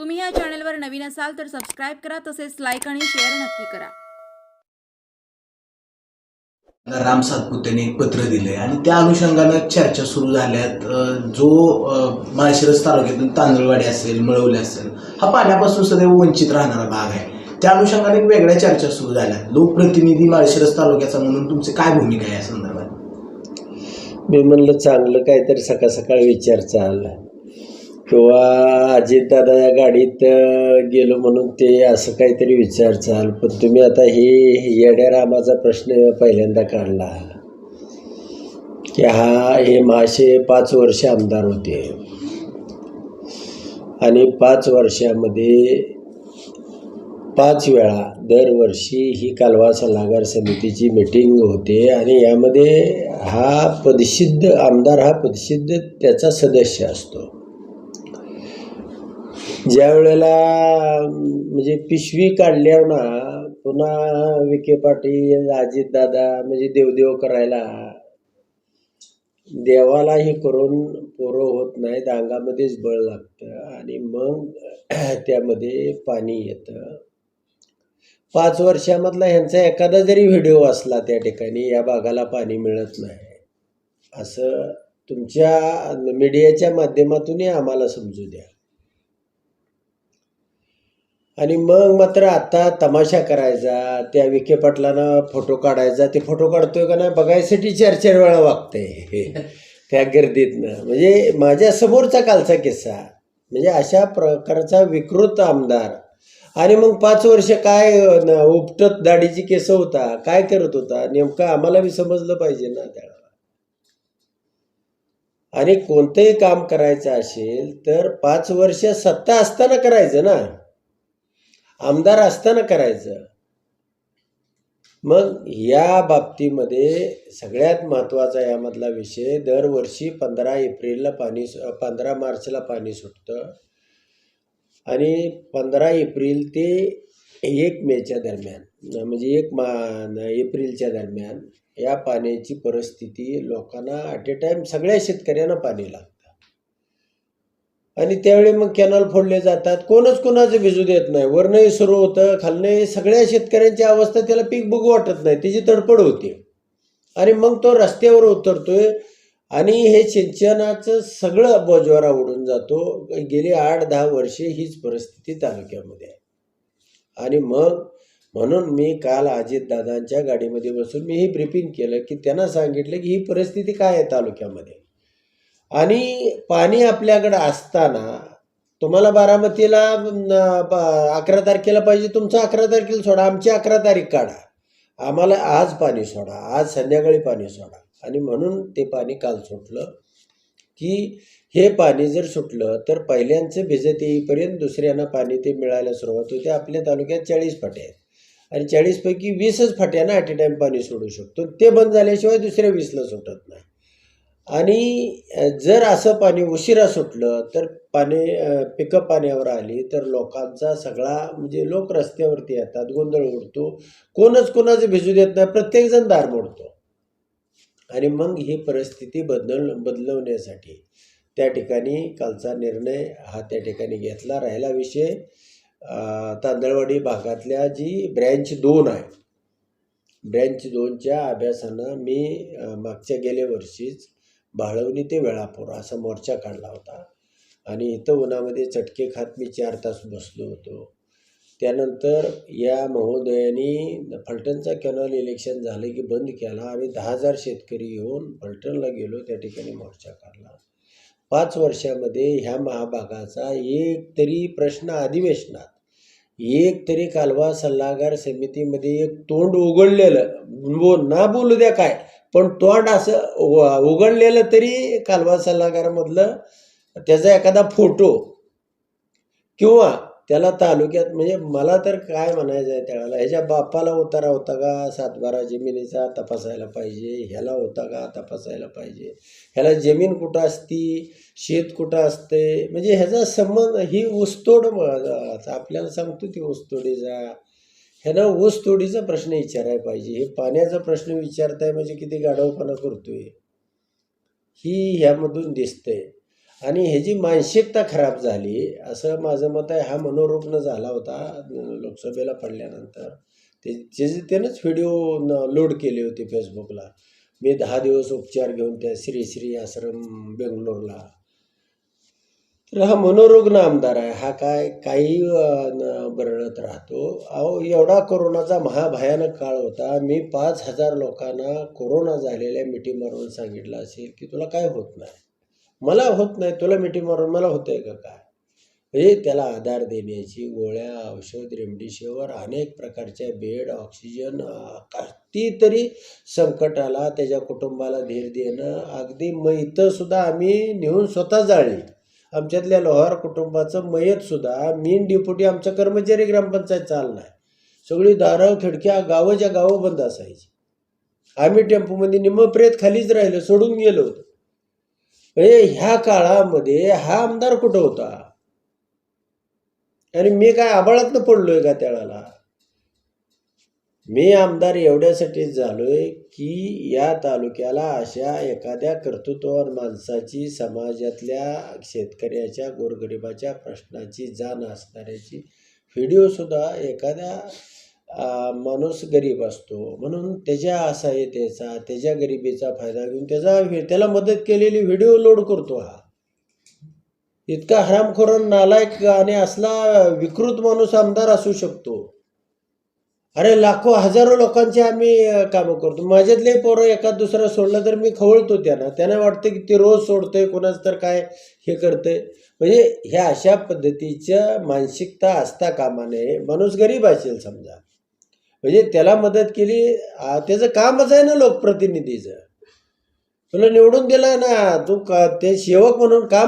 तुम्ही या चॅनलवर नवीन असाल तर सबस्क्राईब करा तसेच लाईक आणि शेअर नक्की करा. राम सातपुतेने एक पत्र दिलंय आणि त्या अनुषंगानं चर्चा सुरू झाल्यात. जो माळशिरस तालुक्यातून तांदळवाडी असेल मळवली असेल हा पाण्यापासून सदैव वंचित राहणारा भाग आहे. त्या अनुषंगाने एक वेगळ्या चर्चा सुरू झाल्या लोकप्रतिनिधी माळशिरस तालुक्याचा म्हणून तुमची काय भूमिका आहे या संदर्भात? मी म्हणलं चांगलं काहीतरी सकाळ सकाळ विचार चालला किंवा अजितदादा या गाडीत गेलो म्हणून ते असं काहीतरी विचार चाल पण तुम्ही आता हे येड्या रामाचा प्रश्न पहिल्यांदा काढला. की हा हे महाशे पाच वर्ष आमदार होते. आणि पाच वर्षामध्ये पाच वेळा दरवर्षी ही कालवा सल्लागार समितीची मिटिंग होते. आणि यामध्ये हा पदसिद्ध आमदार हा पदसिद्ध त्याचा सदस्य असतो. ज्या वेळेला म्हणजे पिशवी काढल्यावर ना पुन्हा विखे पाटील अजितदादा म्हणजे देवदेव करायला देवालाही करून पोरं होत नाहीत अंगामध्येच बळ लागतं आणि मग त्यामध्ये पाणी येतं. पाच वर्षामधला ह्यांचा एखादा जरी व्हिडिओ असला त्या ठिकाणी या भागाला पाणी मिळत नाही. असं तुमच्या मीडियाच्या माध्यमातूनही आम्हाला समजू द्या. आणि मग मात्र आता तमाशा करायचा त्या विखे फोटो काढायचा. ते फोटो काढतोय का नाही बघायसाठी चार चार वेळा वागतंय. त्या गर्दीतनं. म्हणजे माझ्या समोरचा कालचा किस्सा म्हणजे अशा प्रकारचा विकृत आमदार. आणि मग पाच वर्ष काय उपटत दाढीची केस होता काय करत होता नेमकं आम्हाला बी समजलं पाहिजे ना त्याला. आणि कोणतंही काम करायचं असेल तर पाच वर्ष सत्ता असताना करायचं ना. आमदार असताना करायचं. मग या बाबतीमध्ये सगळ्यात महत्त्वाचा यामधला विषय दरवर्षी पंधरा एप्रिलला पाणी सु- पंधरा मार्चला पाणी सुटतं. आणि पंधरा एप्रिल ते एक मेच्या दरम्यान म्हणजे एक मा एप्रिलच्या दरम्यान या पाण्याची परिस्थिती लोकांना ॲट ए टाईम सगळ्या शेतकऱ्यांना पाणी लागतं. आणि त्यावेळी मग कॅनल फोडले जातात. कोणच कोणाचं भिजू देत नाही. वरणही सुरू होतं. खालनंही सगळ्या शेतकऱ्यांची अवस्था त्याला पीक बघू वाटत नाही. त्याची तडपड होते. आणि मग तो रस्त्यावर उतरतोय आणि हे सिंचनाचं सगळं बोजवारा उडून जातो. गेली आठ दहा वर्षे हीच परिस्थिती तालुक्यामध्ये आहे. आणि मग म्हणून मी काल अजितदादांच्या गाडीमध्ये बसून मी हे ब्रिफिंग केलं की त्यांना सांगितलं की ही परिस्थिती काय आहे तालुक्यामध्ये? आणि पाणी आपल्याकडं असताना तुम्हाला बारामतीला अकरा तारखेला पाहिजे तुमचं अकरा तारखेला सोडा आमची अकरा तारीख काढा. आम्हाला आज पाणी सोडा आज संध्याकाळी पाणी सोडा. आणि म्हणून ते पाणी काल सुटलं की हे पाणी जर सुटलं तर पहिल्यांचं भिजत येईपर्यंत दुसऱ्यांना पाणी ते मिळायला सुरुवात होते. आपल्या तालुक्यात चाळीस फाटे आहेत. आणि चाळीसपैकी वीसच फाट्यांना ॲट ए टाईम पाणी सोडू शकतो. ते बंद झाल्याशिवाय दुसऱ्या वीसला सुटत नाही. आणि जर असं पाणी उशिरा सुटलं तर पाणी पिकं पाण्यावर आली तर लोकांचा सगळा म्हणजे लोक रस्त्यावरती येतात गोंधळ उडतो. कोणच कोणाचं भिजू देत नाही प्रत्येकजण दार मोडतो. आणि मग ही परिस्थिती बदल बदलवण्यासाठी त्या ठिकाणी कालचा निर्णय हा त्या ठिकाणी घेतला. राहिला विषय तांदळवाडी भागातल्या जी ब्रँच दोन आहे. ब्रँच दोनच्या अभ्यासानं मी मागच्या गेल्या वर्षीच भाळवणी ते वेळापूर असा मोर्चा काढला होता. आणि इथं उन्हामध्ये चटके खात मी चार तास बसलो होतो. त्यानंतर या महोदयांनी फलटणचा कॅनॉल इलेक्शन झालं की बंद केला. आम्ही दहा हजार शेतकरी येऊन फलटणला गेलो त्या ठिकाणी मोर्चा काढला. पाच वर्षामध्ये ह्या महाभागाचा एक तरी प्रश्न अधिवेशनात एक तरी कालवा सल्लागार समितीमध्ये एक तोंड उघडलेलं बो ना बोलू द्या काय पण तोंड असं उघडलेलं तरी कालवा सल्लागारमधलं त्याचा एखादा फोटो किंवा त्याला तालुक्यात म्हणजे मला तर काय म्हणायचं आहे त्याला ह्याच्या बापाला उतारा होता का? सातबारा जमिनीचा तपासायला पाहिजे ह्याला होता का? तपासायला पाहिजे. ह्याला जमीन कुठं असती? शेत कुठं असते? म्हणजे ह्याचा संबंध ही ऊसतोड आता आपल्याला सांगतो ती ऊसतोडीचा. ह्यानं ऊसतोडीचा प्रश्न विचारायला पाहिजे. हे पाण्याचा प्रश्न विचारताय म्हणजे किती गाढवपणा करतोय? ही ह्यामधून दिसतंय. आणि ह्याची मानसिकता खराब झाली असं माझं मत आहे हा मनोरुग्ण झाला होता लोकसभेला पडल्यानंतर. ते त्याचे त्यानंच व्हिडिओ लोड केले होते फेसबुकला. मी दहा दिवस उपचार घेऊन त्या श्री श्री आश्रम बेंगलोरला. तर हा मनोरुग्ण आमदार आहे. हा काय काही न- बरळत राहतो. अहो एवढा कोरोनाचा महाभयानक काळ होता. मी पाच हजार लोकांना कोरोना झालेल्या मिठी मारून सांगितलं असेल की तुला काय होत नाही? मला होत नाही. तुला मिठी मारून मला होतंय का काय? म्हणजे त्याला आधार देण्याची गोळ्या औषध रेमडेसिवीर अनेक प्रकारच्या बेड ऑक्सिजन कितीतरी संकटाला त्याच्या कुटुंबाला धीर देणं अगदी मैतंसुद्धा आम्ही नेऊन स्वतः जाळली आमच्यातल्या लोहार कुटुंबाचं मयतसुद्धा मेन डिपुटी आमचं कर्मचारी ग्रामपंचायत चालणार. सगळी दारं खिडक्या गावाच्या गावं बंद असायची. आम्ही टेम्पोमध्ये निम्म प्रेत खालीच राहिलो सोडून गेलो होतो. म्हणजे ह्या काळामध्ये हा आमदार कुठं होता? आणि मी काय आबाळातनं पडलोय का त्यावेळेला? मी आमदार एवढ्यासाठी झालोय की या तालुक्याला अशा एखाद्या कर्तृत्ववान माणसाची समाजातल्या शेतकऱ्याच्या गोरगरिबाच्या प्रश्नाची जाण असणाऱ्याची व्हिडिओसुद्धा एखाद्या माणूस गरीब असतो. म्हणून त्याच्या असहाय्यतेचा त्याच्या गरिबीचा फायदा घेऊन त्याचा त्याला मदत केलेली व्हिडिओ लोड करतो हा. इतका हरामखोर नालायक आणि असला विकृत माणूस आमदार असू शकतो. अरे लाखो हजारो लोकांची आम्ही कामं करतो. माझ्यातले पोरं एखाद दुसरा सोडलं तर मी खवळतो त्यांना. त्यांना वाटतं की ते रोज सोडतंय कोणाचं तर काय हे करतंय. म्हणजे ह्या अशा पद्धतीच्या मानसिकता असता कामा नये माणूस गरीब असेल समजा. म्हणजे त्याला मदत केली त्याचं कामच आहे ना लोकप्रतिनिधीचं. तुला निवडून दिलं ना तू का ते सेवक म्हणून काम